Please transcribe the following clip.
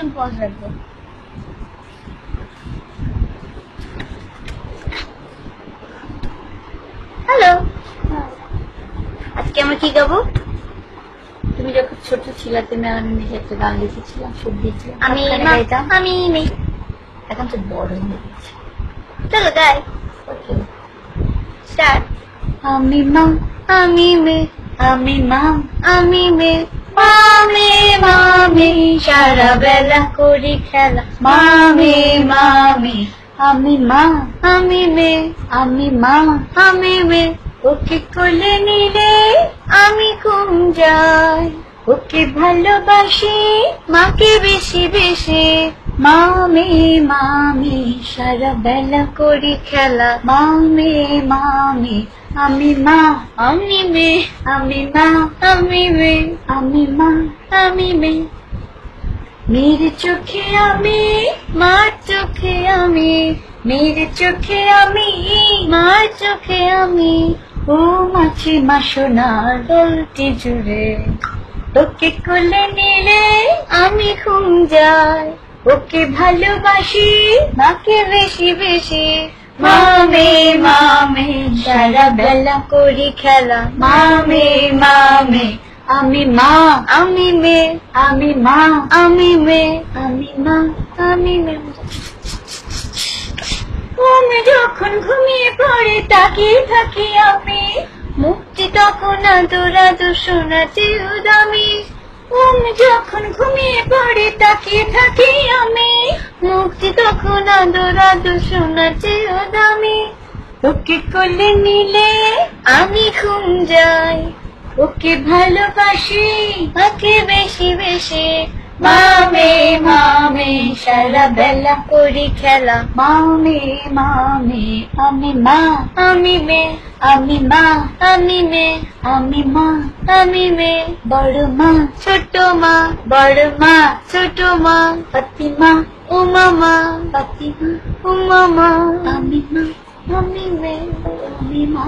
এখন পজ রাখব। হ্যালো আজকে আমরা কি গাবো? তুমি যখন ছোট ছিলা তুমি আমার নিজে একটা গান লিখেছিলাম সুর দিয়েছিলাম। আমি আমি নেই। এখন তো বড় হয়ে গেছে। চলো গাই। Okay. স্টার্ট আমি মা আমি মেয়ে আমি মা আমি মেয়ে মামে মামে সারা বেলা করি খেলা। মামে মামে আমি মা। আমি মেয়ে। আমি মা। আমি মেয়ে। ওকে কোলে নিলে আমি ঘুম যাই। ওকে ভালোবাসি মাকে বেশি বেশি। মামে মামি সারা বেলা করি খেলা। মামে মামে আমি মা। আমি মেয়ে। আমি মা। আমি মেয়ে। আমি মা। আমি মেয়ে। মেরে চোখে আমি মার চোখে আমি মেরে চোখে আমি মার চোখে আমি ও মাছি মা সোনার গলতি জুড়ে তোকে কোলে নিলে আমি ঘুম যাই ওকে ভালোবাসি মাকে বেশি বেশি মামে মামে সারা বেলা করি খেলা মামে মামে আমি মা। আমি মেয়ে আমি মা। আমি মেয়ে আমি মা। আমি মেয়ে আমি যখন ঘুমিয়ে পড়ে তাকিয়ে থাকি আমি। মুক্তি তখন আদরা দূষণাতে উদামি। আমি যখন ঘুমিয়ে পড়ে তাকিয়ে থাকি আমি। মুক্তি তখন আদরা দূষণাতে উদামি। ওকে কোলে নিলে আমি ঘুম যাই। ওকে ভালোবাসি। ওকে বেশি বেশি। মামে মামে সারা বেলা করি খেলা। মামে মামে আমি মা। আমি মেয়ে। আমি মা। আমি মেয়ে। আমি মা। আমি মেয়ে। বড় মা। ছোট মা। বড় মা। ছোট মা। পাতিমা উমা মা পাতিমা উমা মা। আমি মা। আমি মেয়ে। আমি মা।